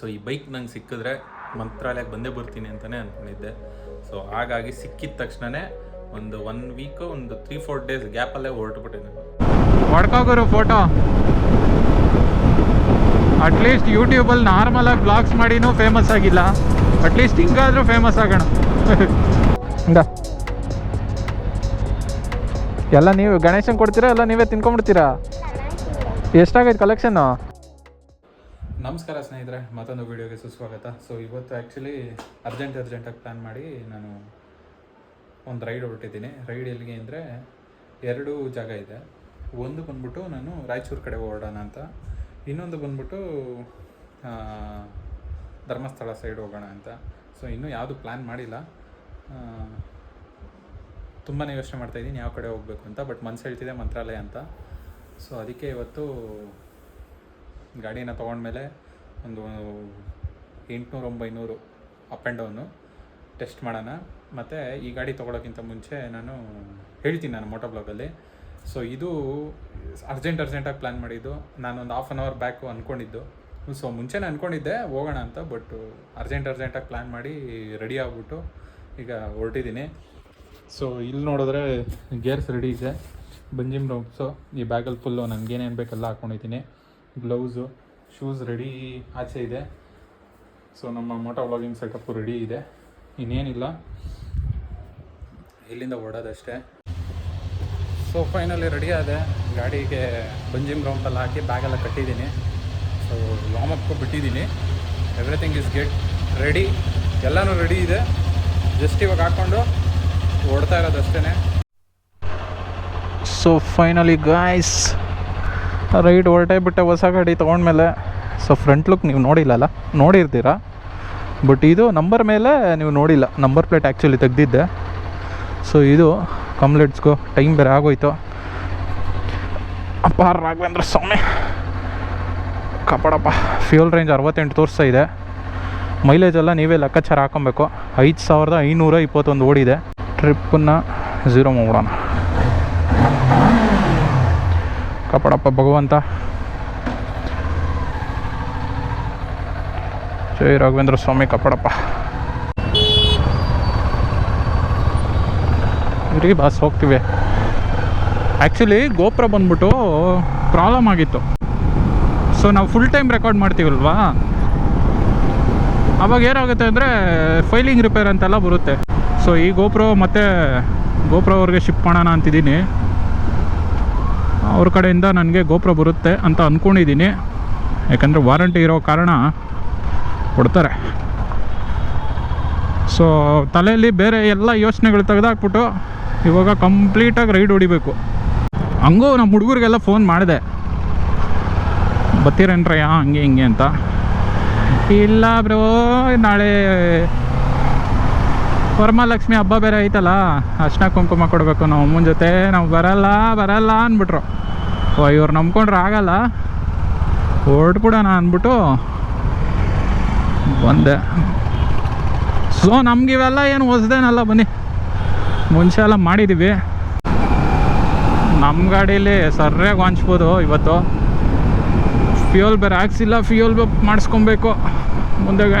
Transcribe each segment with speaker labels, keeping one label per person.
Speaker 1: So ಈ bike ನಂಗೆ ಸಿಕ್ಕಿದ್ರೆ ಮಂತ್ರಾಲಯಕ್ಕೆ ಬಂದೇ ಬರ್ತೀನಿ ಅಂತಲೇ ಅಂದ್ಕೊಂಡಿದ್ದೆ ಸೊ ಹಾಗಾಗಿ ಸಿಕ್ಕಿದ ತಕ್ಷಣವೇ ಒಂದು ಒನ್ ವೀಕು ಒಂದು ತ್ರೀ ಫೋರ್ ಡೇಸ್ ಗ್ಯಾಪಲ್ಲೇ ಹೊರಟುಬಿಟ್ಟೆ ನಾನು.
Speaker 2: ಹೊಡ್ಕೋಗೋರು ಫೋಟೋ ಅಟ್ಲೀಸ್ಟ್ ಯೂಟ್ಯೂಬಲ್ಲಿ ನಾರ್ಮಲಾಗಿ ಬ್ಲಾಗ್ಸ್ ಮಾಡಿನೂ ಫೇಮಸ್ ಆಗಿಲ್ಲ. ಅಟ್ಲೀಸ್ಟ್ ಹಿಂಗಾದರೂ ಫೇಮಸ್ ಆಗೋಣ. ಎಲ್ಲ ನೀವು ಗಣೇಶನ್ ಕೊಡ್ತೀರಾ? ಎಲ್ಲ ನೀವೇ ತಿನ್ಕೊಂಬಿಡ್ತೀರಾ ಎಷ್ಟಾಗೈತೆ ಕಲೆಕ್ಷನ್ನು
Speaker 1: ನಮಸ್ಕಾರ ಸ್ನೇಹಿತರೆ, ಮತ್ತೊಂದು ವೀಡಿಯೋಗೆ ಸುಸ್ವಾಗತ. ಸೊ ಇವತ್ತು ಆ್ಯಕ್ಚುಲಿ ಅರ್ಜೆಂಟ್ ಅರ್ಜೆಂಟಾಗಿ ಪ್ಲ್ಯಾನ್ ಮಾಡಿ ನಾನು ಒಂದು ರೈಡ್ ಹೊರಟಿದ್ದೀನಿ. ರೈಡ್ ಎಲ್ಲಿಗೆ ಅಂದರೆ ಎರಡು ಜಾಗ ಇದೆ. ಒಂದು ಬಂದ್ಬಿಟ್ಟು ನಾನು ರಾಯಚೂರು ಕಡೆ ಹೊರಡೋಣ ಅಂತ. ಇನ್ನೊಂದು ಬಂದ್ಬಿಟ್ಟು ಧರ್ಮಸ್ಥಳ ಸೈಡ್ ಹೋಗೋಣ ಅಂತ. ಸೊ ಇನ್ನೂ ಯಾವುದು ಪ್ಲ್ಯಾನ್ ಮಾಡಿಲ್ಲ. ತುಂಬಾ ಯೋಚನೆ ಮಾಡ್ತಾಯಿದ್ದೀನಿ ಯಾವ ಕಡೆ ಹೋಗಬೇಕು ಅಂತ. ಬಟ್ ಮನ್ಸು ಹೇಳ್ತಿದೆ ಮಂತ್ರಾಲಯ ಅಂತ. ಸೊ ಅದಕ್ಕೆ ಇವತ್ತು ಗಾಡಿನ ತೊಗೊಂಡ್ಮೇಲೆ ಒಂದು ಎಂಟುನೂರು ಒಂಬೈನೂರು ಅಪ್ ಆ್ಯಂಡ್ ಡೌನು ಟೆಸ್ಟ್ ಮಾಡೋಣ. ಮತ್ತು ಈ ಗಾಡಿ ತೊಗೊಳೋಕ್ಕಿಂತ ಮುಂಚೆ ನಾನು ಹೇಳ್ತೀನಿ ನಾನು ಮೋಟೋ ಬ್ಲಾಗಲ್ಲಿ ಸೊ ಇದು ಅರ್ಜೆಂಟ್ ಅರ್ಜೆಂಟಾಗಿ ಪ್ಲ್ಯಾನ್ ಮಾಡಿದ್ದು. ನಾನೊಂದು ಹಾಫ್ ಆನ್ ಅವರ್ ಬ್ಯಾಕು ಅಂದ್ಕೊಂಡಿದ್ದು ಸೊ ಮುಂಚೆನೇ ಅಂದ್ಕೊಂಡಿದ್ದೆ ಹೋಗೋಣ ಅಂತ ಬಟ್ ಅರ್ಜೆಂಟ್ ಅರ್ಜೆಂಟಾಗಿ ಪ್ಲ್ಯಾನ್ ಮಾಡಿ ರೆಡಿ ಆಗಿಬಿಟ್ಟು ಈಗ ಹೊರಟಿದ್ದೀನಿ. ಸೊ ಇಲ್ಲಿ ನೋಡಿದ್ರೆ ಗೇರ್ಸ್ ರೆಡಿ ಇದೆ. ಬಂಜಿಮ್ ರೋಪ್ಸು ಈ ಬ್ಯಾಗಲ್ಲಿ ಫುಲ್ಲು ನನಗೇನೇನು ಬೇಕೆಲ್ಲ ಹಾಕ್ಕೊಂಡಿದ್ದೀನಿ ಗ್ಲೌಸು ಶೂಸ್ ರೆಡಿ ಆಚೆ ಇದೆ. ಸೊ ನಮ್ಮ ಮೋಟೋ ವ್ಲಾಗಿಂಗ್ ಸೆಟಪ್ಪು ರೆಡಿ ಇದೆ. ಇನ್ನೇನಿಲ್ಲ. ಇಲ್ಲಿಂದ ಓಡೋದಷ್ಟೇ. ಸೊ ಫೈನಲಿ ರೆಡಿ ಆದೆ. ಗಾಡಿಗೆ ಬಂಜಿಮ್ ಗ್ರೌಂಡಲ್ಲಿ ಹಾಕಿ ಬ್ಯಾಗೆಲ್ಲ ಕಟ್ಟಿದ್ದೀನಿ. ಸೊ ವಾಮಪ್ಗೂ ಬಿಟ್ಟಿದ್ದೀನಿ. ಎವ್ರಿಥಿಂಗ್ ಇಸ್ ಗೆಟ್ ರೆಡಿ ಎಲ್ಲನೂ ರೆಡಿ ಇದೆ. ಜಸ್ಟ್ ಇವಾಗ ಹಾಕ್ಕೊಂಡು ಓಡ್ತಾ ಇರೋದಷ್ಟೇ
Speaker 2: ಸೊ ಫೈನಲಿ ಗಾಯ್ಸ್ ರೈಟ್ ಹೊರಟೇ ಬಿಟ್ಟೆ, ಹೊಸ ಗಾಡಿ ತೊಗೊಂಡ್ಮೇಲೆ. ಸೊ ಫ್ರಂಟ್ ಲುಕ್ ನೀವು ನೋಡಿಲ್ಲಲ್ಲ? ನೋಡಿರ್ತೀರ? ಬಟ್ ಇದು ನಂಬರ್ ಮೇಲೆ ನೀವು ನೋಡಿಲ್ಲ. ನಂಬರ್ ಪ್ಲೇಟ್ ಆ್ಯಕ್ಚುಲಿ ತೆಗ್ದಿದ್ದೆ. ಸೊ ಇದು ಕಂಪ್ಲೇಟ್ಸ್ಗೂ ಟೈಮ್ ಬೇರೆ ಆಗೋಯ್ತು. ಅಪ್ಪ, ರಾಘವೇಂದ್ರ ಸ್ವಾಮಿ. ಕಪಾಡಪ್ಪ. ಫ್ಯೂಲ್ ರೇಂಜ್ ಅರವತ್ತೆಂಟು ತೋರಿಸ್ತಾ ಇದೆ. ಮೈಲೇಜ್ ಎಲ್ಲ ನೀವೇ ಲೆಕ್ಕಾಚಾರ ಹಾಕೊಬೇಕು. ಐದು ಸಾವಿರದ ಐನೂರ ಇಪ್ಪತ್ತೊಂದು ಓಡಿದೆ. ಟ್ರಿಪ್ಪನ್ನು ಝೀರೋ ಮಾಡೋಣ. ಕಾಪಾಡಪ್ಪ ಭಗವಂತ. ಜೈ ರಾಘವೇಂದ್ರ ಸ್ವಾಮಿ ಕಾಪಾಡಪ್ಪ ಇರಿ ಬಾಸ್ ಹೋಗ್ತೀವಿ. ಆ್ಯಕ್ಚುಲಿ ಗೋಪುರ ಬಂದ್ಬಿಟ್ಟು ಪ್ರಾಬ್ಲಮ್ ಆಗಿತ್ತು. ಸೊ ನಾವು ಫುಲ್ ಟೈಮ್ ರೆಕಾರ್ಡ್ ಮಾಡ್ತೀವಲ್ವಾ? ಅವಾಗ ಏನಾಗುತ್ತೆ ಅಂದರೆ ಫೈಲಿಂಗ್ ರಿಪೇರ್ ಅಂತೆಲ್ಲ ಬರುತ್ತೆ. ಸೊ ಈ ಗೋಪ್ರೋ ಮತ್ತು ಗೋಪ್ರೋ ಅವ್ರಿಗೆ ಶಿಫ್ಟ್ ಮಾಡೋಣ ಅಂತಿದ್ದೀನಿ. ಅವ್ರ ಕಡೆಯಿಂದ ನನಗೆ ಗೋಪುರ ಬರುತ್ತೆ ಅಂತ ಅಂದ್ಕೊಂಡಿದ್ದೀನಿ ಯಾಕಂದರೆ ವಾರಂಟಿ ಇರೋ ಕಾರಣ ಕೊಡ್ತಾರೆ. ಸೊ ತಲೆಯಲ್ಲಿ ಬೇರೆ ಎಲ್ಲ ಯೋಚನೆಗಳು ತೆಗೆದಾಕ್ಬಿಟ್ಟು ಇವಾಗ ಕಂಪ್ಲೀಟಾಗಿ ರೈಡ್ ಹೊಡಿಬೇಕು. ಹಂಗೂ ನಮ್ಮ ಹುಡುಗರಿಗೆಲ್ಲ ಫೋನ್ ಮಾಡಿದೆ. ಬತ್ತೀರೇನ್ರಯ್ಯ ಹಂಗೆ, ಹಿಂಗೆ ಅಂತ. ಇಲ್ಲ ಬ್ರೋ ನಾಳೆ ವರಮಹಾಲಕ್ಷ್ಮಿ ಹಬ್ಬ ಬೇರೆ ಐತಲ್ಲ, ಅರ್ಶಿನ ಕುಂಕುಮ ಕೊಡಬೇಕು, ನಾವು ಅಮ್ಮನ ಜೊತೆ. ನಾವು ಬರಲ್ಲ ಬರಲ್ಲ, ಅಂದ್ಬಿಟ್ರು. ಓ, ಇವ್ರು ನಂಬ್ಕೊಂಡ್ರೆ ಆಗಲ್ಲ. ಹೊರಟ್ಬಿಡೋಣ ಅಂದ್ಬಿಟ್ಟು ಬಂದೆ. ಸೊ ನಮ್ಗೆ ಇವೆಲ್ಲ ಏನು ಹೊಸ್ದೇನಲ್ಲ, ಬನ್ನಿ. ಮುಂಚೆ ಎಲ್ಲ ಮಾಡಿದ್ದೀವಿ ನಮ್ಮ ಗಾಡೀಲಿ ಸರ್ಯಾಗಿ ವಾಂಚ್ಬೋದು ಇವತ್ತು. ಫ್ಯೂಯಲ್ ಬೇರೆ ಹಾಕ್ಸಿಲ್ಲ ಫ್ಯೂಯಲ್ ಮಾಡಿಸ್ಕೊಬೇಕು. ಮುಂದೆಗೆ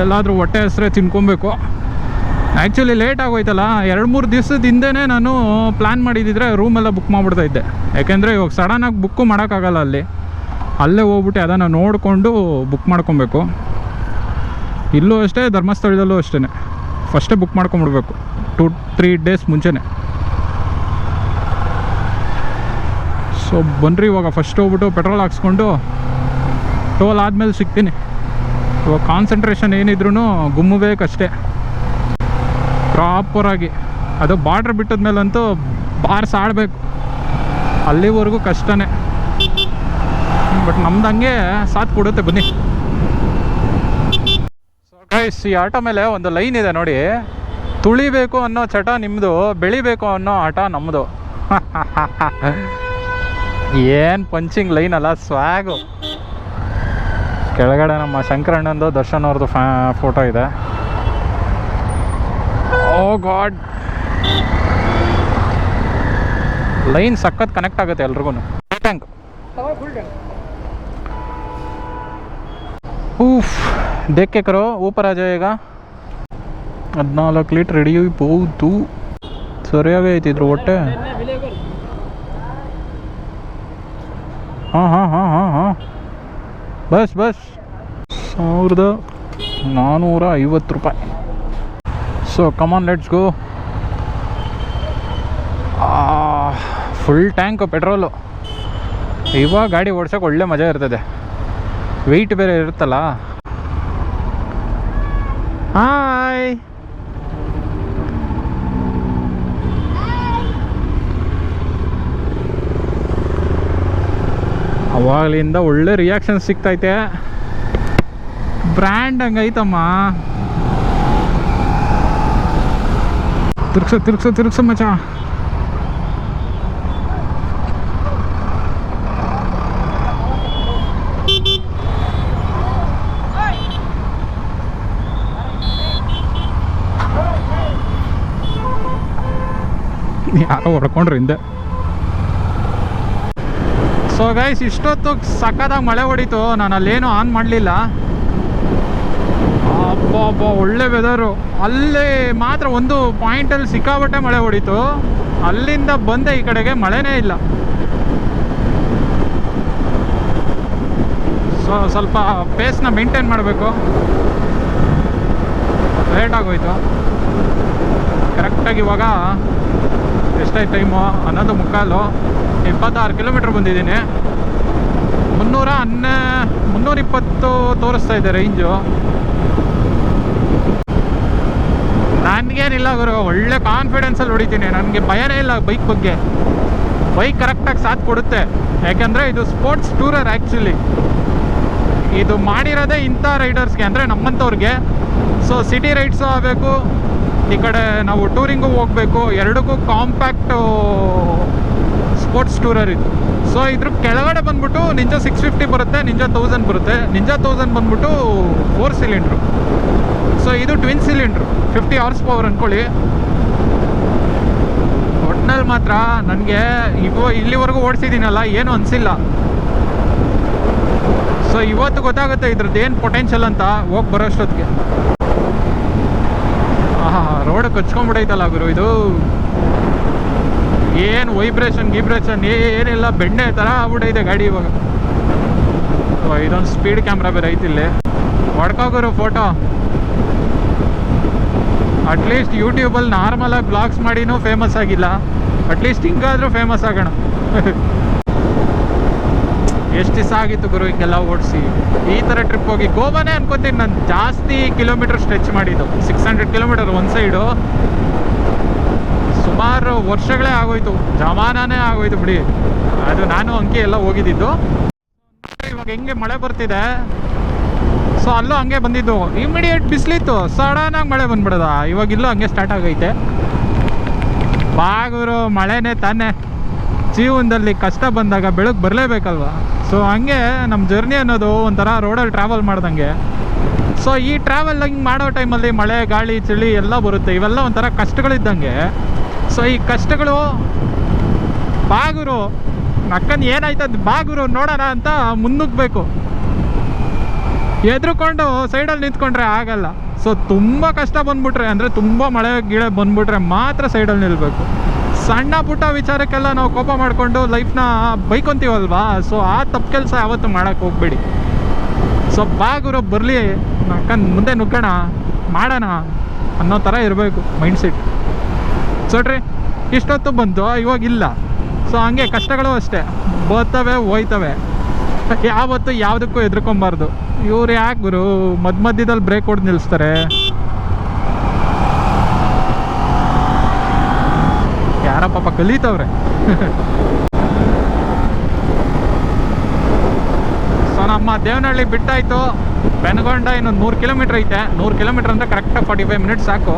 Speaker 2: ಎಲ್ಲಾದರೂ ಹೊಟ್ಟೆ ಹೆಸರೇ ತಿನ್ಕೊಬೇಕು. Actually late ಆಗೋಯ್ತಲ್ಲ. ಎರಡು ಮೂರು ದಿವಸದ ಹಿಂದೆನೇ ನಾನು ಪ್ಲ್ಯಾನ್ ಮಾಡಿದ್ದಿದ್ರೆ ರೂಮೆಲ್ಲ ಬುಕ್ ಮಾಡಿಬಿಡ್ತಾ ಇದ್ದೆ. ಯಾಕೆಂದರೆ ಇವಾಗ ಸಡನ್ನಾಗಿ ಬುಕ್ಕು ಮಾಡೋಕ್ಕಾಗಲ್ಲ ಅಲ್ಲಿ. ಅಲ್ಲೇ ಹೋಗ್ಬಿಟ್ಟು ಅದನ್ನು ನೋಡಿಕೊಂಡು ಬುಕ್ ಮಾಡ್ಕೊಬೇಕು. ಇಲ್ಲೂ ಅಷ್ಟೇ ಧರ್ಮಸ್ಥಳದಲ್ಲೂ ಅಷ್ಟೇ ಫಸ್ಟೇ ಬುಕ್ ಮಾಡ್ಕೊಂಬಿಡ್ಬೇಕು. ಟು ತ್ರೀ ಡೇಸ್ ಮುಂಚೆನೇ. ಸೊ ಬನ್ನಿರಿ ಇವಾಗ. ಫಸ್ಟ್ ಹೋಗ್ಬಿಟ್ಟು ಪೆಟ್ರೋಲ್ ಹಾಕ್ಸ್ಕೊಂಡು ಟೋಲ್ ಆದಮೇಲೆ ಸಿಗ್ತೀನಿ. ಇವಾಗ ಕಾನ್ಸಂಟ್ರೇಷನ್ ಏನಿದ್ರು ಗುಮ್ಮಬೇಕಷ್ಟೇ ಪ್ರಾಪರಾಗಿ ಅದು ಬಾರ್ಡ್ರ್ ಬಿಟ್ಟದ್ಮೇಲಂತೂ ಬಾರ್ಸ್ ಆಡಬೇಕು ಅಲ್ಲಿವರೆಗೂ ಕಷ್ಟನೇ. ಬಟ್ ನಮ್ದು ಹಂಗೆ ಸಾಥ್ ಕೊಡುತ್ತೆ ಬನ್ನಿ. ಈ ಆಟೋ ಮೇಲೆ ಒಂದು ಲೈನ್ ಇದೆ ನೋಡಿ. ತುಳಿಬೇಕು ಅನ್ನೋ ಚಟ ನಿಮ್ಮದು ಬೆಳಿಬೇಕು ಅನ್ನೋ ಆಟ ನಮ್ಮದು ಏನು ಪಂಚಿಂಗ್ ಲೈನ್ ಅಲ್ಲ ಸ್ವಾಗು ಕೆಳಗಡೆ ನಮ್ಮ ಶಂಕರಣ್ಣಂದು ದರ್ಶನ್ ಅವ್ರದ್ದು ಫೋಟೋ ಇದೆ. ಓ ಗಾಡ್ ಲೈನ್ ಸಖತ್ ಕನೆಕ್ಟ್ ಆಗುತ್ತೆ ಎಲ್ರಿಗೂ. ಟ್ಯಾಂಕ್ ಊಫ್ ದೇಕ್ಕೆ ಕರೋ ಊಪರಾಜ ಈಗ ಹದಿನಾಲ್ಕು ಲೀಟ್ರ್ ಹೋಯ್ತು ಸರಿಯಾಗೇ ಐತಿದ್ರು ಹೊಟ್ಟೆ. ಹಾಂ ಹಾಂ ಹಾಂ ಹಾಂ ಹಾಂ. ಬಸ್ ಬಸ್ ಸಾವಿರದ ನಾನ್ನೂರ ಐವತ್ತು ರೂಪಾಯಿ. So come on let's go full tank petrol ಇವಾಗ ಗಾಡಿ ಓಡ್ಸೋಕೆ ಒಳ್ಳೆ ಮಜಾ ಇರ್ತದೆ. ವೆಯ್ಟ್ ಬೇರೆ ಇರುತ್ತಲ್ಲ. ಹಾಯ್ ಅವಾಗಲಿಂದ ಒಳ್ಳೆ ರಿಯಾಕ್ಷನ್ ಸಿಗ್ತೈತೆ. ಬ್ರ್ಯಾಂಡ್ ಹಂಗೈತಮ್ಮ. ತಿರ್ಗ್ಸು ತಿರ್ಗ್ಸು ತಿರ್ಗ್ಸು ಮಚ ಯಾರೋ ಹೊಡ್ಕೊಂಡ್ರಿ ಹಿಂದೆ. ಸೊ ಗೈಸ್ ಇಷ್ಟೊತ್ತು ಸಕ್ಕದಾಗ ಮಳೆ ಹೊಡಿತು. ನಾನು ಅಲ್ಲೇನು ಆನ್ ಮಾಡಲಿಲ್ಲ. ಅಬ್ಬ ಒಳ್ಳೆ ವೆದರು ಅಲ್ಲಿ ಮಾತ್ರ ಒಂದು ಪಾಯಿಂಟಲ್ಲಿ ಸಿಕ್ಕಾಬಟ್ಟೆ ಮಳೆ ಹೊಡಿತು. ಅಲ್ಲಿಂದ ಬಂದೆ ಈ ಕಡೆಗೆ, ಮಳೆನೇ ಇಲ್ಲ. ಸೊ, ಸ್ವಲ್ಪ ಪೇಸ್ನ ಮೇಂಟೈನ್ ಮಾಡಬೇಕು. ಲೇಟ್ ಆಗೋಯ್ತು. ಕರೆಕ್ಟಾಗಿ ಇವಾಗ ಎಷ್ಟಾಯ್ತು ಟೈಮು ಹನ್ನೊಂದು ಮುಕ್ಕಾಲು, ಇಪ್ಪತ್ತಾರು ಕಿಲೋಮೀಟ್ರ್ ಬಂದಿದ್ದೀನಿ. ಮುನ್ನೂರ ಹನ್ನೆ, ಮುನ್ನೂರಿಪ್ಪತ್ತು ತೋರಿಸ್ತಾ ಇದೆ ರೇಂಜು ನನಗೇನಿಲ್ಲ ಗುರು, ಒಳ್ಳೆ ಕಾನ್ಫಿಡೆನ್ಸಲ್ಲಿ ಹೊಡಿತೀನಿ. ನನಗೆ ಭಯನೇ ಇಲ್ಲ ಬೈಕ್ ಬಗ್ಗೆ. ಬೈಕ್ ಕರೆಕ್ಟಾಗಿ ಸಾಥ್ ಕೊಡುತ್ತೆ. ಯಾಕೆಂದರೆ ಇದು ಸ್ಪೋರ್ಟ್ಸ್ ಟೂರರ್ ಆ್ಯಕ್ಚುಲಿ ಇದು ಮಾಡಿರೋದೇ ಇಂಥ ರೈಡರ್ಸ್ಗೆ ಅಂದರೆ ನಮ್ಮಂಥವ್ರಿಗೆ. ಸೊ ಸಿಟಿ ರೈಡ್ಸು ಆಗಬೇಕು. ಈ ಕಡೆ ನಾವು ಟೂರಿಂಗು ಹೋಗಬೇಕು. ಎರಡಕ್ಕೂ ಕಾಂಪ್ಯಾಕ್ಟು ಸ್ಪೋರ್ಟ್ಸ್ ಟೂರರ್ ಇದು. ಸೊ ಇದ್ರ ಕೆಳಗಡೆ ಬಂದ್ಬಿಟ್ಟು ನಿಂಜ ಸಿಕ್ಸ್ ಫಿಫ್ಟಿ ಬರುತ್ತೆ ನಿಂಜಾ ತೌಸಂಡ್ ಬರುತ್ತೆ. ನಿಂಜಾ ತೌಸಂಡ್ ಬಂದ್ಬಿಟ್ಟು ಫೋರ್ ಸಿಲಿಂಡ್ರು ಸೊ ಇದು twin cylinder fifty hours power ಅಂದ್ಕೊಳ್ಳಿ ಒಟ್ನಲ್ಲಿ ಮಾತ್ರ ನನಗೆ ಇವ ಇಲ್ಲಿವರೆಗೂ ಓಡಿಸಿದ್ದೀನಲ್ಲ, ಏನು ಅನಿಸಿಲ್ಲ. ಸೊ ಇವತ್ತು ಗೊತ್ತಾಗುತ್ತೆ ಇದ್ರದ್ದು ಏನು ಪೊಟೆನ್ಷಿಯಲ್ ಅಂತ, ಹೋಗಿ ಬರೋಷ್ಟೊತ್ತಿಗೆ ಆಹಾ ರೋಡ್ ಕಚ್ಕೊಂಡ್ಬಿಡೈತಲ್ಲ ಗುರು, ಇದು. ಏನು ವೈಬ್ರೇಷನ್ ಗಿಬ್ರೇಷನ್ ಏನಿಲ್ಲ, ಬೆಣ್ಣೆ ಥರ ಆಗ್ಬಿಟ್ಟೈತೆ ಗಾಡಿ ಇವಾಗ. ಇದೊಂದು ಸ್ಪೀಡ್ ಕ್ಯಾಮ್ರಾ ಬೇರೆ ಐತಿ ಇಲ್ಲಿ. ಹೊಡ್ಕೋಗುರು ಫೋಟೋ ಅಟ್ಲೀಸ್ಟ್ ಯೂಟ್ಯೂಬಲ್ಲಿ ನಾರ್ಮಲಾಗಿ ಬ್ಲಾಗ್ಸ್ ಮಾಡಿನೂ ಫೇಮಸ್ ಆಗಿಲ್ಲ. ಅಟ್ಲೀಸ್ಟ್ ಹಿಂಗಾದರೂ ಫೇಮಸ್ ಆಗೋಣ. ಎಷ್ಟು ದಿವಸ ಆಗಿತ್ತು ಗುರು ಹಿಂಗೆಲ್ಲ ಓಡಿಸಿ? ಈ ಥರ ಟ್ರಿಪ್ ಹೋಗಿ ಗೋವಾನೇ ಅನ್ಕೋತೀನಿ ನಾನು. ಜಾಸ್ತಿ ಕಿಲೋಮೀಟರ್ ಸ್ಟ್ರೆಚ್ ಮಾಡಿದ್ದು. ಸಿಕ್ಸ್ ಹಂಡ್ರೆಡ್ ಕಿಲೋಮೀಟರ್ ಒಂದು ಸೈಡು ಸುಮಾರು ವರ್ಷಗಳೇ ಆಗೋಯ್ತು. ಜಮಾನಾನೇ ಆಗೋಯ್ತು ಬಿಡಿ. ಅದು ನಾನು ಅಂಕಿ ಎಲ್ಲ ಹೋಗಿದ್ದಿದ್ದು ಇವಾಗ ಹೆಂಗೆ ಮಳೆ ಬರ್ತಿದೆ? ಸೊ ಅಲ್ಲೂ ಹಂಗೆ ಬಂದಿದ್ದು. ಇಮಿಡಿಯೇಟ್ ಬಿಸಿಲಿತ್ತು. ಸಡನ್ನಾಗಿ ಮಳೆ ಬಂದ್ಬಿಡದ. ಇವಾಗ ಇಲ್ಲೂ ಹಂಗೆ ಸ್ಟಾರ್ಟ್ ಆಗೈತೆ. ಬಾಗುರು ಮಳೆನೇ ತಾನೇ. ಜೀವನದಲ್ಲಿ ಕಷ್ಟ ಬಂದಾಗ ಬೆಳಕು ಬರಲೇಬೇಕಲ್ವಾ? ಸೊ ಹಂಗೆ ನಮ್ಮ ಜರ್ನಿ ಅನ್ನೋದು ಒಂಥರ ರೋಡಲ್ಲಿ ಟ್ರಾವೆಲ್ ಮಾಡ್ದಂಗೆ. ಸೊ ಈ ಟ್ರಾವೆಲ್ ಹಿಂಗೆ ಮಾಡೋ ಟೈಮಲ್ಲಿ ಮಳೆ, ಗಾಳಿ, ಚಳಿ ಎಲ್ಲ ಬರುತ್ತೆ. ಇವೆಲ್ಲ ಒಂಥರ ಕಷ್ಟಗಳಿದ್ದಂಗೆ. ಸೊ ಈ ಕಷ್ಟಗಳು, ಬಾಗುರು ಅಕ್ಕನ ಏನಾಯ್ತದ ಬಾಗುರು ನೋಡೋಣ ಅಂತ ಮುನ್ನುಗ್ಬೇಕು ಎದ್ರುಕೊಂಡು ಸೈಡಲ್ಲಿ ನಿಂತ್ಕೊಂಡ್ರೆ ಆಗಲ್ಲ. ಸೊ ತುಂಬ ಕಷ್ಟ ಬಂದ್ಬಿಟ್ರೆ, ಅಂದರೆ ತುಂಬ ಮಳೆ ಗಿಳೆ ಬಂದ್ಬಿಟ್ರೆ ಮಾತ್ರ ಸೈಡಲ್ಲಿ ನಿಲ್ಲಬೇಕು ಸಣ್ಣ ಪುಟ್ಟ ವಿಚಾರಕ್ಕೆಲ್ಲ ನಾವು ಕೋಪ ಮಾಡಿಕೊಂಡು ಲೈಫ್ನ ಬೈಕೊಂತೀವಲ್ವಾ? ಸೊ ಆ ತಪ್ಪು ಕೆಲಸ ಯಾವತ್ತು ಮಾಡೋಕ್ಕೆ ಹೋಗ್ಬೇಡಿ. ಸೊ ಬಾಗುರು ಬರಲಿ ಅಕ್ಕನ್ ಮುಂದೆ ನುಗ್ಗೋಣ, ಮಾಡೋಣ ಅನ್ನೋ ಥರ ಇರಬೇಕು, ಮೈಂಡ್ ಸೆಟ್. ಸೊಟ್ರಿ ಇಷ್ಟೊತ್ತು ಬಂತು ಇವಾಗ ಇಲ್ಲ. ಸೊ ಹಂಗೆ ಕಷ್ಟಗಳು ಅಷ್ಟೇ. ಬರ್ತವೆ, ಹೋಯ್ತವೆ. ಯಾವತ್ತು ಯಾವುದಕ್ಕೂ ಹೆದರ್ಕೊಂಬಾರ್ದು. ಇವ್ರು ಯಾಕೆ ಗುರು ಮಧ್ಯ ಮಧ್ಯದಲ್ಲಿ ಬ್ರೇಕ್ ಹೊಡೆದು ನಿಲ್ಲಿಸ್ತಾರೆ ಯಾರ ಪಾಪ ಕಲೀತವ್ರೆ. ಸೊ ನಮ್ಮ ದೇವನಹಳ್ಳಿ ಬಿಟ್ಟಾಯ್ತು. ಬೆನಗೊಂಡ ಇನ್ನೊಂದು ನೂರು ಕಿಲೋಮೀಟ್ರ್ ಐತೆ. ನೂರು ಕಿಲೋಮೀಟ್ರ್ ಅಂದರೆ ಕರೆಕ್ಟಾಗಿ ಫಾರ್ಟಿ ಫೈವ್ ಮಿನಿಟ್ಸ್ ಸಾಕು.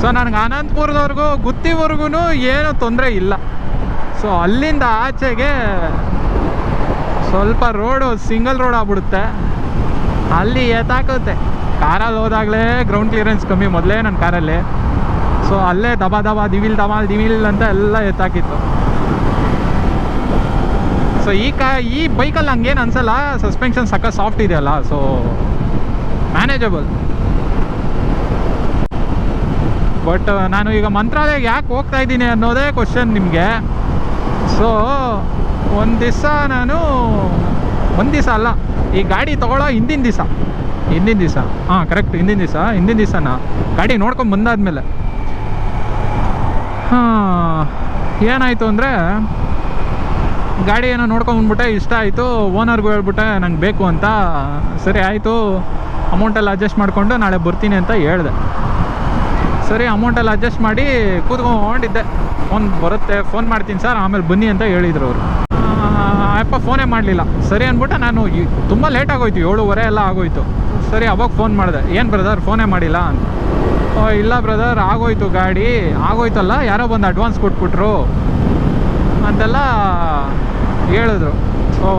Speaker 2: ಸೊ ನನಗೆ ಅನಂತಪುರದವ್ರಿಗೂ ಗುತ್ತಿವರೆಗೂ ಏನೂ ತೊಂದರೆ ಇಲ್ಲ. ಸೊ ಅಲ್ಲಿಂದ ಆಚೆಗೆ ಸ್ವಲ್ಪ ರೋಡು ಸಿಂಗಲ್ ರೋಡ್ ಆಗ್ಬಿಡುತ್ತೆ. ಅಲ್ಲಿ ಎತ್ತಾಕುತ್ತೆ ಕಾರಲ್ಲಿ ಹೋದಾಗಲೇ ಗ್ರೌಂಡ್ ಕ್ಲಿಯರೆನ್ಸ್ ಕಮ್ಮಿ ಮೊದಲೇ ನನ್ನ ಕಾರಲ್ಲಿ. ಸೊ ಅಲ್ಲೇ ದಬ ದಬಾ, ದಿವಿಲ್ ದಬಾಲ್, ದಿವಿಲ್ ಅಂತ ಎಲ್ಲ ಎತ್ತಾಕಿತ್ತು ಸೊ ಈ ಕಾ, ಈ ಬೈಕಲ್ಲಿ ಹಂಗೇನು ಅನ್ಸಲ್ಲ. ಸಸ್ಪೆನ್ಷನ್ ಸಕ್ಕ ಸಾಫ್ಟ್ ಇದೆಯಲ್ಲ. ಸೊ ಮ್ಯಾನೇಜಬಲ್ ಬಟ್ ನಾನು ಈಗ ಮಂತ್ರಾಲಯ ಯಾಕೆ ಹೋಗ್ತಾ ಇದ್ದೀನಿ ಅನ್ನೋದೇ ಕ್ವಶನ್ ನಿಮಗೆ. ಸೊ ಒಂದು ದಿವಸ ನಾನು, ಒಂದು ದಿವಸ ಅಲ್ಲ, ಈ ಗಾಡಿ ತೊಗೊಳ್ಳೋ ಹಿಂದಿನ ದಿವಸ. ಹಿಂದಿನ ದಿವಸ. ಹಾಂ ಕರೆಕ್ಟ್ ಹಿಂದಿನ ದಿವಸ. ಹಿಂದಿನ ದಿವಸನ ಗಾಡಿ ನೋಡ್ಕೊಂಡು ಬಂದಾದ್ಮೇಲೆ. ಹಾಂ, ಏನಾಯಿತು ಅಂದರೆ ಗಾಡಿ ಏನೋ ನೋಡ್ಕೊಂಬಂದ್ಬಿಟ್ಟೆ ಇಷ್ಟ ಆಯಿತು. ಓನರ್ಗೂ ಹೇಳ್ಬಿಟ್ಟೆ, ನಂಗೆ ಬೇಕು ಅಂತ. ಸರಿ, ಆಯಿತು. ಅಮೌಂಟೆಲ್ಲ ಅಡ್ಜಸ್ಟ್ ಮಾಡಿಕೊಂಡು ನಾಳೆ ಬರ್ತೀನಿ ಅಂತ ಹೇಳಿದೆ. ಸರಿ ಅಮೌಂಟಲ್ಲಿ ಅಡ್ಜಸ್ಟ್ ಮಾಡಿ ಕೂತ್ಕೊಂಡಿದ್ದೆ ಫೋನ್ ಬರುತ್ತೆ ಫೋನ್ ಮಾಡ್ತೀನಿ ಸರ್ ಆಮೇಲೆ ಬನ್ನಿ ಅಂತ ಹೇಳಿದ್ರು ಅವರು. ಅಪ್ಪ ಫೋನೇ ಮಾಡಲಿಲ್ಲ. ಸರಿ ಅಂದ್ಬಿಟ್ಟು ನಾನು ತುಂಬ ಲೇಟ್ ಆಗೋಯ್ತು, ಏಳುವರೆ ಎಲ್ಲ ಆಗೋಯ್ತು. ಸರಿ, ಅವಾಗ ಫೋನ್ ಮಾಡಿದೆ. ಏನು ಬ್ರದರ್ ಫೋನೇ ಮಾಡಿಲ್ಲ ಅಂತ. ಓ, ಇಲ್ಲ ಬ್ರದರ್ ಆಗೋಯ್ತು ಗಾಡಿ. ಆಗೋಯ್ತಲ್ಲ, ಯಾರೋ ಬಂದು ಅಡ್ವಾನ್ಸ್ ಕೊಟ್ಬಿಟ್ರು. ಅಂತೆಲ್ಲ ಹೇಳಿದ್ರು. ಓ,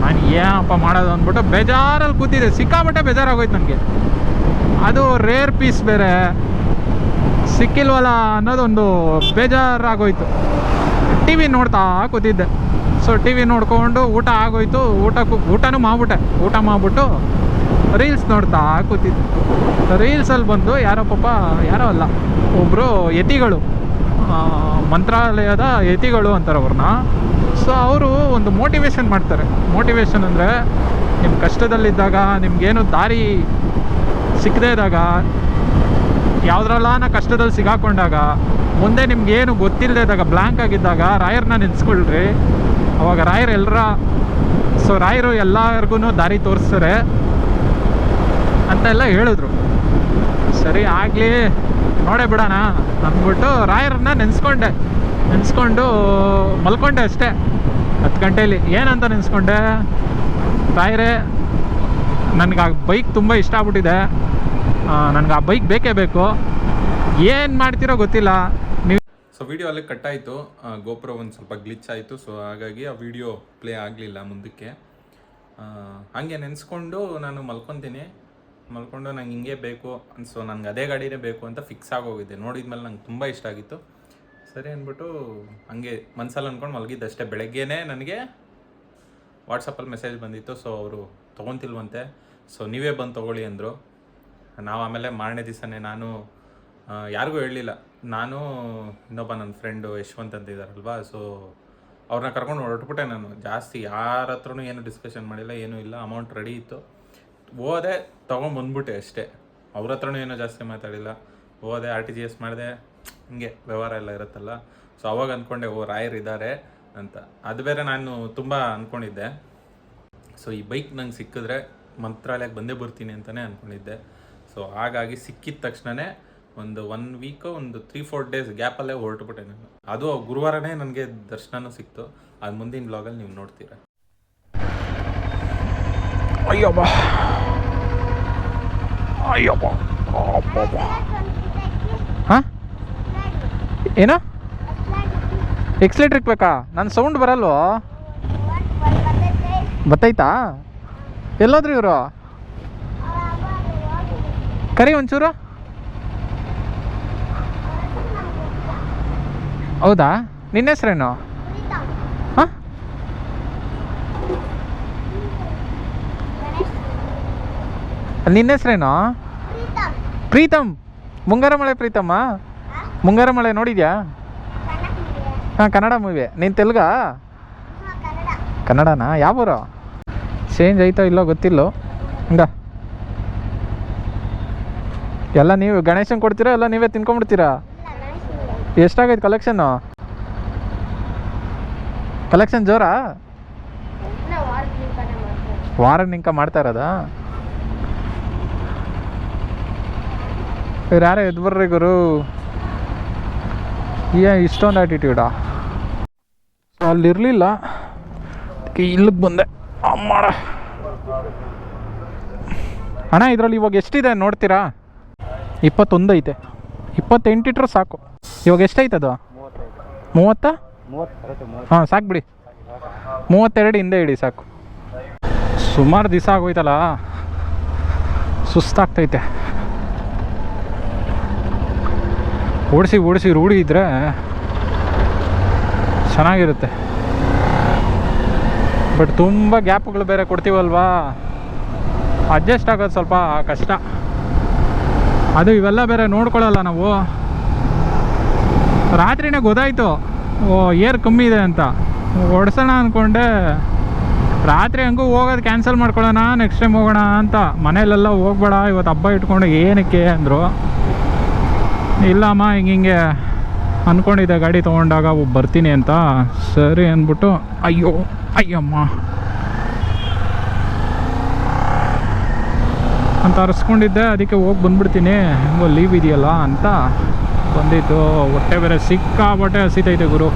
Speaker 2: ನಾನು ಏನಪ್ಪ ಮಾಡೋದು ಅಂದ್ಬಿಟ್ಟು ಬೇಜಾರಲ್ಲಿ ಕೂತಿದ್ದೆ. ಸಿಕ್ಕಾಬಟ್ಟೆ ಬೇಜಾರಾಗೋಯ್ತು ನನಗೆ. ಅದು ರೇರ್ ಪೀಸ್ ಬೇರೆ. ಸಿಕ್ಕಿಲ್ವಲ್ಲ ಅನ್ನೋದೊಂದು ಬೇಜಾರಾಗೋಯ್ತು. ಟಿ ವಿ ನೋಡ್ತಾ ಕೂತಿದ್ದೆ. ಸೊ ಟಿ ವಿ ನೋಡ್ಕೊಂಡು ಊಟ ಆಗೋಯ್ತು. ಊಟ ಊಟನೂ ಮಾಡ್ಬಿಟ್ಟೆ. ಊಟ ಮಾಡಿಬಿಟ್ಟು ರೀಲ್ಸ್ ನೋಡ್ತಾ ಕೂತಿದ್ದೆ. ರೀಲ್ಸಲ್ಲಿ ಬಂದು ಯಾರೋ ಪಾಪ ಯಾರೋ ಅಲ್ಲ ಒಬ್ಬರು ಯತಿಗಳು ಮಂತ್ರಾಲಯದ ಯತಿಗಳು ಅಂತಾರೆ ಅವ್ರನ್ನ. ಸೊ ಅವರು ಒಂದು ಮೋಟಿವೇಶನ್ ಮಾಡ್ತಾರೆ. ಮೋಟಿವೇಶನ್ ಅಂದರೆ ನಿಮ್ಮ ಕಷ್ಟದಲ್ಲಿದ್ದಾಗ, ನಿಮಗೇನು ದಾರಿ ಸಿಕ್ಕದೇ ಇದ್ದಾಗ ಯಾವುದ್ರಲ್ಲಾನ ಕಷ್ಟದಲ್ಲಿ ಸಿಗಾಕೊಂಡಾಗ, ಮುಂದೆ ನಿಮ್ಗೇನು ಗೊತ್ತಿಲ್ಲದೆ ಇದ್ದಾಗ ಬ್ಲ್ಯಾಂಕ್ ಆಗಿದ್ದಾಗ ರಾಯರ್ನ ನೆನೆಸ್ಕೊಳ್ರಿ. ಅವಾಗ ರಾಯರ್ ಎಲ್ಲರ ಸೊ ರಾಯರು ಎಲ್ಲರಿಗೂ ದಾರಿ ತೋರಿಸ್ತಾರೆ ಅಂತೆಲ್ಲ ಹೇಳಿದ್ರು. ಸರಿ, ಆಗಲಿ, ನೋಡೇ ಬಿಡೋಣ ಅಂದ್ಬಿಟ್ಟು ರಾಯರನ್ನ ನೆನೆಸ್ಕೊಂಡೆ. ನೆನೆಸ್ಕೊಂಡು ಮಲ್ಕೊಂಡೆ ಅಷ್ಟೇ. ಹತ್ತು ಗಂಟೇಲಿ. ಏನಂತ ನೆನೆಸ್ಕೊಂಡೆ? ರಾಯರೇ, ನನಗೆ ಆ ಬೈಕ್ ತುಂಬ ಇಷ್ಟ ಆಗ್ಬಿಟ್ಟಿದೆ. ನನಗೆ ಆ ಬೈಕ್ ಬೇಕೇ ಬೇಕು. ಏನು ಮಾಡ್ತಿರೋ ಗೊತ್ತಿಲ್ಲ. ನೀವು
Speaker 1: ಸೊ ವಿಡಿಯೋ ಅಲ್ಲಿ ಕಟ್ ಆಯಿತು. ಗೋಪುರ ಒಂದು ಸ್ವಲ್ಪ ಗ್ಲಿಚ್ ಆಯಿತು. ಸೊ ಹಾಗಾಗಿ ಆ ವಿಡಿಯೋ ಪ್ಲೇ ಆಗಲಿಲ್ಲ ಮುಂದಕ್ಕೆ. ಹಾಗೆ ನೆನೆಸ್ಕೊಂಡು ನಾನು ಮಲ್ಕೊತೀನಿ. ಮಲ್ಕೊಂಡು ನಂಗೆ ಹಿಂಗೆ ಬೇಕು. ಸೊ ನನಗೆ ಅದೇ ಗಾಡಿನೇ ಬೇಕು ಅಂತ ಫಿಕ್ಸ್ ಆಗೋಗಿದ್ದೆ ನೋಡಿದ್ಮೇಲೆ ನಂಗೆ ತುಂಬ ಇಷ್ಟ ಆಗಿತ್ತು. ಸರಿ ಅಂದ್ಬಿಟ್ಟು ಹಂಗೆ ಮನ್ಸಲ್ಲಿ ಅಂದ್ಕೊಂಡು ಮಲಗಿದ್ದೆ ಅಷ್ಟೇ. ಬೆಳಗ್ಗೆನೇ ನನಗೆ ವಾಟ್ಸಪ್ಪಲ್ಲಿ ಮೆಸೇಜ್ ಬಂದಿತ್ತು. ಸೊ ಅವರು ತೊಗೊತಿಲ್ವಂತೆ. ಸೊ ನೀವೇ ಬಂದು ತೊಗೊಳ್ಳಿ ಅಂದರು. ನಾವು ಆಮೇಲೆ ಮಾರನೇ ದಿವಸನೇ ನಾನು ಯಾರಿಗೂ ಹೇಳಲಿಲ್ಲ. ನಾನು ಇನ್ನೊಬ್ಬ ನನ್ನ ಫ್ರೆಂಡು ಯಶವಂತ್ ಅಂತ ಇದ್ದಾರಲ್ವಾ ಸೊ ಅವ್ರನ್ನ ಕರ್ಕೊಂಡು ಹೊರಟ್ಬಿಟ್ಟೆ ನಾನು. ಜಾಸ್ತಿ ಯಾರ ಹತ್ರನೂ ಏನು ಡಿಸ್ಕಷನ್ ಮಾಡಿಲ್ಲ, ಏನೂ ಇಲ್ಲ ಅಮೌಂಟ್ ರೆಡಿ ಇತ್ತು. ಹೋದೆ ತೊಗೊಂಬಂದ್ಬಿಟ್ಟೆ ಅಷ್ಟೇ. ಅವ್ರ ಹತ್ರನೂ ಏನೂ ಜಾಸ್ತಿ ಮಾತಾಡಿಲ್ಲ. ಹೋದೆ ಆರ್ ಟಿ ಜಿ ಎಸ್ ಮಾಡಿದೆ, ಹಿಂಗೆ ವ್ಯವಹಾರ ಎಲ್ಲ ಇರುತ್ತಲ್ಲ ಸೊ ಅವಾಗ ಅಂದ್ಕೊಂಡೆ ಓ, ರಾಯರ್ ಇದ್ದಾರೆ ಅಂತ. ಅದು ಬೇರೆ ನಾನು ತುಂಬ ಅಂದ್ಕೊಂಡಿದ್ದೆ ಸೊ ಈ ಬೈಕ್ ನಂಗೆ ಸಿಕ್ಕಿದ್ರೆ ಮಂತ್ರಾಲಯಕ್ಕೆ ಬಂದೇ ಬರ್ತೀನಿ ಅಂತಲೇ ಅಂದ್ಕೊಂಡಿದ್ದೆ ಸೊ ಹಾಗಾಗಿ ಸಿಕ್ಕಿದ ತಕ್ಷಣವೇ ಒಂದು ಒನ್ ವೀಕು ಒಂದು ತ್ರೀ ಫೋರ್ ಡೇಸ್ ಗ್ಯಾಪಲ್ಲೇ ಹೊರಟುಬಿಟ್ಟೆ ನಾನು. ಅದು ಗುರುವಾರನೇ ನನಗೆ ದರ್ಶನನೂ ಸಿಕ್ತು. ಅದು ಮುಂದಿನ ಬ್ಲಾಗಲ್ಲಿ ನೀವು ನೋಡ್ತೀರಾ.
Speaker 2: ಏನ ಅಯ್ಯಬ್ಬ ಹಾಂ? ಏನು? ಎಕ್ಸ್ಲೇಟ್ರಿಕ್ ಬೇಕಾ ನನ್ನ ಸೌಂಡ್ ಬರಲ್ವೋ? ಬತ್ತೈತಾ? ಎಲ್ಲೋದ್ರಿ ಇವರು? ಕರಿ ಒಂಚೂರು. ಹೌದಾ? ನಿನ್ನ ಹೆಸ್ರೇನು? ಹಾಂ? ನಿನ್ನ ಹೆಸ್ರೇನು? ಪ್ರೀತಮ್. ಮುಂಗಾರ ಮಳೆ ಪ್ರೀತಮ್ಮ? ಮುಂಗಾರ ಮಳೆ ನೋಡಿದ್ಯಾ? ಹಾಂ, ಕನ್ನಡ ಮೂವಿ ನೀನು ತೆಲುಗ? ಕನ್ನಡನಾ? ಯಾವ ಊರು ಚೇಂಜ್ ಆಯ್ತೋ ಇಲ್ಲೋ ಗೊತ್ತಿಲ್ಲೋ? ಹಂಗ. ಎಲ್ಲ ನೀವು ಗಣೇಶನ್ ಕೊಡ್ತೀರಾ, ಎಲ್ಲ ನೀವೇ ತಿನ್ಕೊಂಡ್ಬಿಡ್ತೀರಾ? ಎಷ್ಟಾಗೈತೆ ಕಲೆಕ್ಷನ್ನು ಕಲೆಕ್ಷನ್ ಜೋರಾ? ವಾರ ನಿಂಕ ಮಾಡ್ತಾ ಇರೋದಾ? ಇವ್ರು ಯಾರೋ ಎದ್ದು ಬರ್ರಿ ಗುರು? ಏ, ಇಷ್ಟೊಂದು ಆಟಿಟ್ಯೂಡಾ ಅಲ್ಲಿರಲಿಲ್ಲ. ಇಲ್ಲಿಗೆ ಬಂದೆ. ಅಮ್ಮಡ ಅಣ್ಣ, ಇದರಲ್ಲಿ ಇವಾಗ ಎಷ್ಟಿದೆ ನೋಡ್ತೀರಾ? ಇಪ್ಪತ್ತೊಂದು ಐತೆ. ಇಪ್ಪತ್ತೆಂಟು ಇಟ್ರೆ ಸಾಕು. ಇವಾಗ ಎಷ್ಟೈತೆ ಅದು? ಮೂವತ್ತಾ? ಹಾಂ ಸಾಕು ಬಿಡಿ. ಮೂವತ್ತೆರಡು ಹಿಂದೆ ಇಡಿ ಸಾಕು. ಸುಮಾರು ದಿವಸ ಆಗೋಯ್ತಲ್ಲ? ಸುಸ್ತಾಗ್ತೈತೆ. ಓಡಿಸಿ ಓಡಿಸಿ ರೂಢಿ ಇದ್ದರೆ ಚೆನ್ನಾಗಿರುತ್ತೆ. ಬಟ್ ತುಂಬ ಗ್ಯಾಪ್ಗಳು ಬೇರೆ ಕೊಡ್ತೀವಲ್ವಾ? ಅಡ್ಜಸ್ಟ್ ಆಗೋದು ಸ್ವಲ್ಪ ಕಷ್ಟ. ಅದು ಇವೆಲ್ಲ ಬೇರೆ ನೋಡ್ಕೊಳ್ಳಲ್ಲ ನಾವು. ರಾತ್ರಿನೇ ಗೊತ್ತಾಯ್ತು. ಓ, ಏರ್ ಕಮ್ಮಿ ಇದೆ ಅಂತ. ಓಡಿಸೋಣ ಅಂದ್ಕೊಂಡೆ ರಾತ್ರಿ ಹಂಗೂ ಹೋಗೋದು ಕ್ಯಾನ್ಸಲ್ ಮಾಡ್ಕೊಳ್ಳೋಣ ನೆಕ್ಸ್ಟ್ ಟೈಮ್ ಹೋಗೋಣ ಅಂತ. ಮನೇಲೆಲ್ಲ ಹೋಗ್ಬೇಡ, ಇವತ್ತು ಹಬ್ಬ ಇಟ್ಕೊಂಡು ಏನಕ್ಕೆ ಅಂದರು. ಇಲ್ಲಮ್ಮ, ಹಿಂಗೆ ಹಿಂಗೆ ಅಂದ್ಕೊಂಡಿದ್ದೆ ಗಾಡಿ ತೊಗೊಂಡಾಗ, ಬರ್ತೀನಿ ಅಂತ. ಸರಿ ಅಂದ್ಬಿಟ್ಟು, ಅಯ್ಯೋ, ಅಯ್ಯಮ್ಮ. ಅಂತ ಅರ್ಸ್ಕೊಂಡಿದ್ದೆ. ಅದಕ್ಕೆ ಹೋಗಿ ಬಂದ್ಬಿಡ್ತೀನಿ. ಹೆಂಗೋ ಲೀವ್ ಇದೆಯಲ್ಲ ಅಂತ ಬಂದಿತ್ತು ಹೊಟ್ಟೆ ಬೇರೆ ಸಿಕ್ಕಾಬಟ್ಟೆ ಹಸಿತೈತೆ ಗುರು.